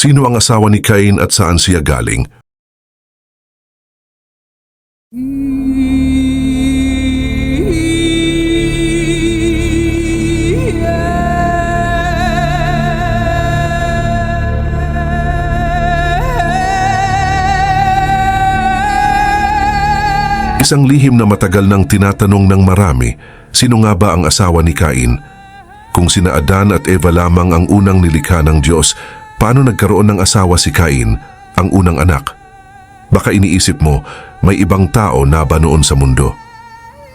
Sino ang asawa ni Cain at saan siya galing? Isang lihim na matagal nang tinatanong ng marami, sino nga ba ang asawa ni Cain? Kung sina Adan at Eva lamang ang unang nilikha ng Diyos, paano nagkaroon ng asawa si Cain, ang unang anak? Baka iniisip mo, may ibang tao na ba noon sa mundo?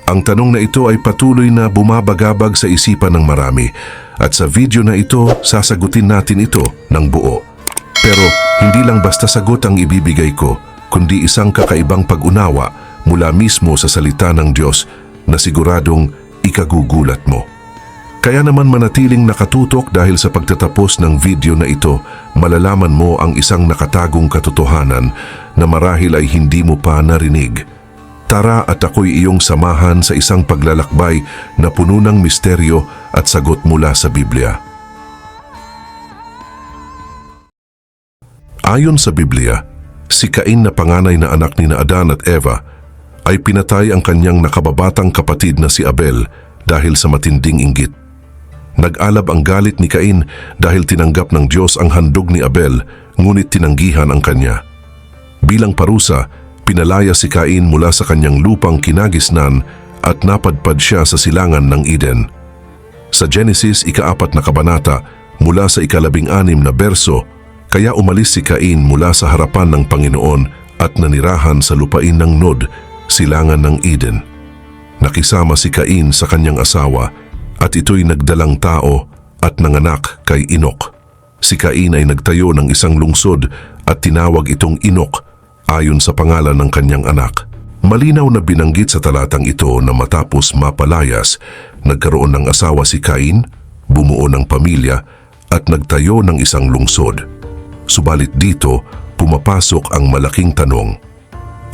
Ang tanong na ito ay patuloy na bumabagabag sa isipan ng marami at sa video na ito, sasagutin natin ito ng buo. Pero hindi lang basta sagot ang ibibigay ko, kundi isang kakaibang pag-unawa mula mismo sa salita ng Diyos na siguradong ikagugulat mo. Kaya naman manatiling nakatutok dahil sa pagtatapos ng video na ito, malalaman mo ang isang nakatagong katotohanan na marahil ay hindi mo pa narinig. Tara at ako'y iyong samahan sa isang paglalakbay na puno ng misteryo at sagot mula sa Biblia. Ayon sa Biblia, si Cain na panganay na anak ni na Adan at Eva ay pinatay ang kanyang nakababatang kapatid na si Abel dahil sa matinding inggit. Nag-alab ang galit ni Cain dahil tinanggap ng Diyos ang handog ni Abel ngunit tinanggihan ang kanya. Bilang parusa, pinalaya si Cain mula sa kanyang lupang kinagisnan at napadpad siya sa silangan ng Eden. Sa Genesis ikaapat na kabanata mula sa ikalabing anim na berso, kaya umalis si Cain mula sa harapan ng Panginoon at nanirahan sa lupain ng Nod, silangan ng Eden. Nakisama si Cain sa kanyang asawa at ito'y nagdalang tao at nanganak kay Inok. Si Cain ay nagtayo ng isang lungsod at tinawag itong Inok ayon sa pangalan ng kanyang anak. Malinaw na binanggit sa talatang ito na matapos mapalayas, nagkaroon ng asawa si Cain, bumuo ng pamilya at nagtayo ng isang lungsod. Subalit dito, pumapasok ang malaking tanong.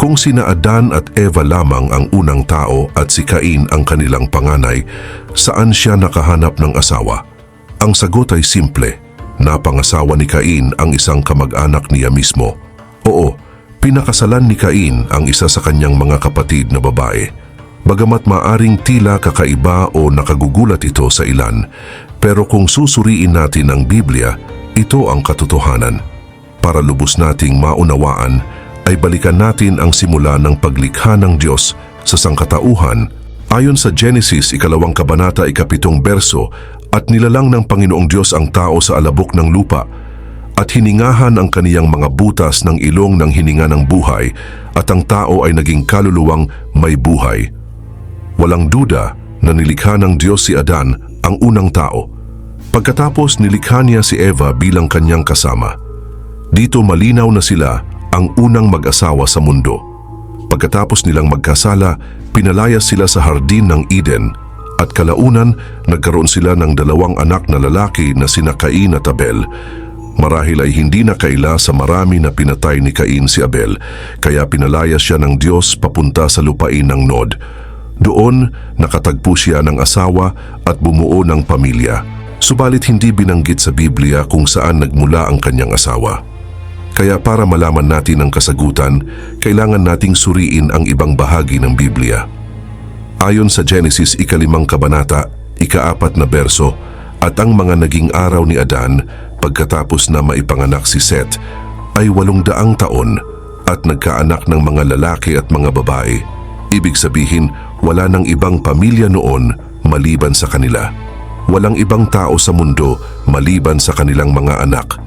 Kung sina Adan at Eva lamang ang unang tao at si Cain ang kanilang panganay, saan siya nakahanap ng asawa? Ang sagot ay simple, napangasawa ni Cain ang isang kamag-anak niya mismo. Oo, pinakasalan ni Cain ang isa sa kanyang mga kapatid na babae. Bagamat maaring tila kakaiba o nakagugulat ito sa ilan, pero kung susuriin natin ang Biblia, ito ang katotohanan. Para lubos nating maunawaan, ay balikan natin ang simula ng paglikha ng Diyos sa sangkatauhan ayon sa Genesis ikalawang kabanata ikapitong berso at nilalang ng Panginoong Diyos ang tao sa alabok ng lupa at hiningahan ang kaniyang mga butas ng ilong ng hininga ng buhay at ang tao ay naging kaluluwang may buhay. Walang duda na nilikha ng Diyos si Adan ang unang tao. Pagkatapos nilikha niya si Eva bilang kanyang kasama. Dito malinaw na sila ang unang mag-asawa sa mundo. Pagkatapos nilang magkasala, pinalaya sila sa hardin ng Eden at kalaunan nagkaroon sila ng dalawang anak na lalaki na sina Cain at Abel. Marahil ay hindi na kaila sa marami na pinatay ni Cain si Abel, kaya pinalaya siya ng Diyos papunta sa lupain ng Nod. Doon, nakatagpo siya ng asawa at bumuo ng pamilya. Subalit hindi binanggit sa Biblia kung saan nagmula ang kanyang asawa. Kaya para malaman natin ang kasagutan, kailangan nating suriin ang ibang bahagi ng Biblia. Ayon sa Genesis ikalimang kabanata, ikaapat na berso, at ang mga naging araw ni Adan pagkatapos na maipanganak si Seth ay walong daang taon at nagkaanak ng mga lalaki at mga babae. Ibig sabihin, wala nang ibang pamilya noon maliban sa kanila. Walang ibang tao sa mundo maliban sa kanilang mga anak.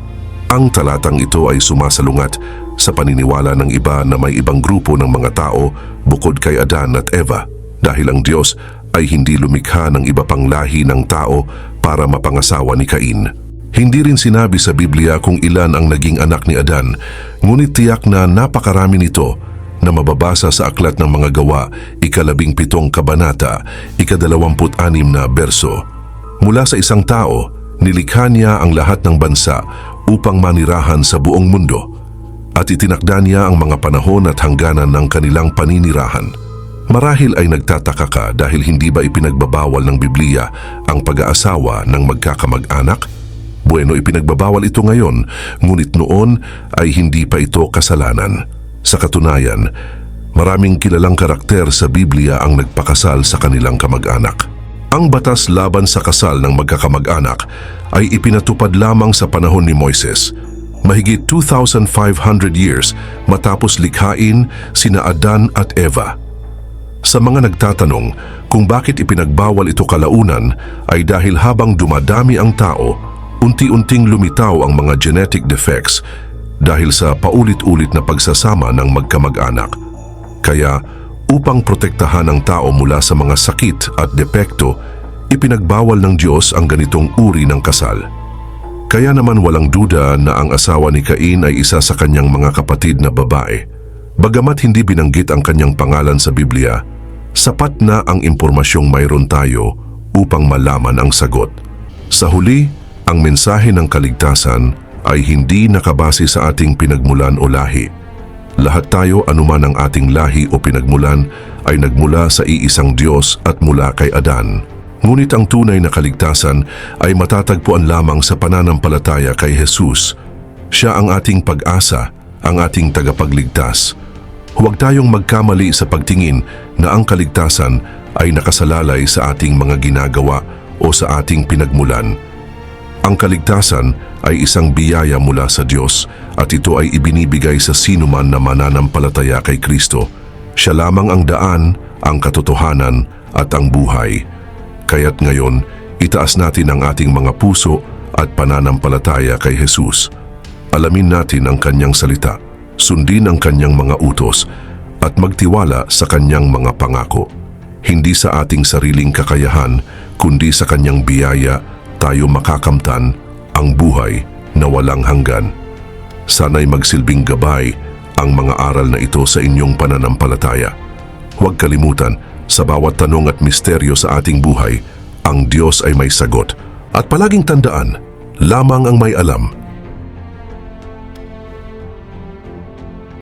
Ang talatang ito ay sumasalungat sa paniniwala ng iba na may ibang grupo ng mga tao bukod kay Adan at Eva dahil ang Diyos ay hindi lumikha ng iba pang lahi ng tao para mapangasawa ni Cain. Hindi rin sinabi sa Biblia kung ilan ang naging anak ni Adan, ngunit tiyak na napakarami nito na mababasa sa aklat ng mga gawa, ikalabing pitong kabanata, ikadalawamput anim na berso. Mula sa isang tao, nilikha niya ang lahat ng bansa upang manirahan sa buong mundo at itinakda niya ang mga panahon at hangganan ng kanilang paninirahan. Marahil ay nagtataka ka dahil hindi ba ipinagbabawal ng Biblia ang pag-aasawa ng magkakamag-anak? Bueno, ipinagbabawal ito ngayon, ngunit noon ay hindi pa ito kasalanan. Sa katunayan, maraming kilalang karakter sa Biblia ang nagpakasal sa kanilang kamag-anak. Ang batas laban sa kasal ng magkakamag-anak ay ipinatupad lamang sa panahon ni Moises, mahigit 2,500 years matapos likhain sina Adan at Eva. Sa mga nagtatanong kung bakit ipinagbawal ito kalaunan ay dahil habang dumadami ang tao, unti-unting lumitaw ang mga genetic defects dahil sa paulit-ulit na pagsasama ng magkamag-anak. Kaya upang protektahan ang tao mula sa mga sakit at depekto, ipinagbawal ng Diyos ang ganitong uri ng kasal. Kaya naman walang duda na ang asawa ni Cain ay isa sa kanyang mga kapatid na babae. Bagamat hindi binanggit ang kanyang pangalan sa Biblia, sapat na ang impormasyong mayroon tayo upang malaman ang sagot. Sa huli, ang mensahe ng kaligtasan ay hindi nakabase sa ating pinagmulan o lahi. Lahat tayo anuman ang ating lahi o pinagmulan ay nagmula sa iisang Diyos at mula kay Adan. Ngunit ang tunay na kaligtasan ay matatagpuan lamang sa pananampalataya kay Jesus. Siya ang ating pag-asa, ang ating tagapagligtas. Huwag tayong magkamali sa pagtingin na ang kaligtasan ay nakasalalay sa ating mga ginagawa o sa ating pinagmulan. Ang kaligtasan ay isang biyaya mula sa Diyos at ito ay ibinibigay sa sino man na mananampalataya kay Kristo. Siya lamang ang daan, ang katotohanan at ang buhay. Kaya't ngayon, itaas natin ang ating mga puso at pananampalataya kay Jesus. Alamin natin ang kanyang salita, sundin ang kanyang mga utos at magtiwala sa kanyang mga pangako. Hindi sa ating sariling kakayahan, kundi sa kanyang biyaya tayo makakamtan ang buhay na walang hanggan. Sana'y magsilbing gabay ang mga aral na ito sa inyong pananampalataya. Huwag kalimutan, sa bawat tanong at misteryo sa ating buhay, ang Diyos ay may sagot. At palaging tandaan, lamang ang may alam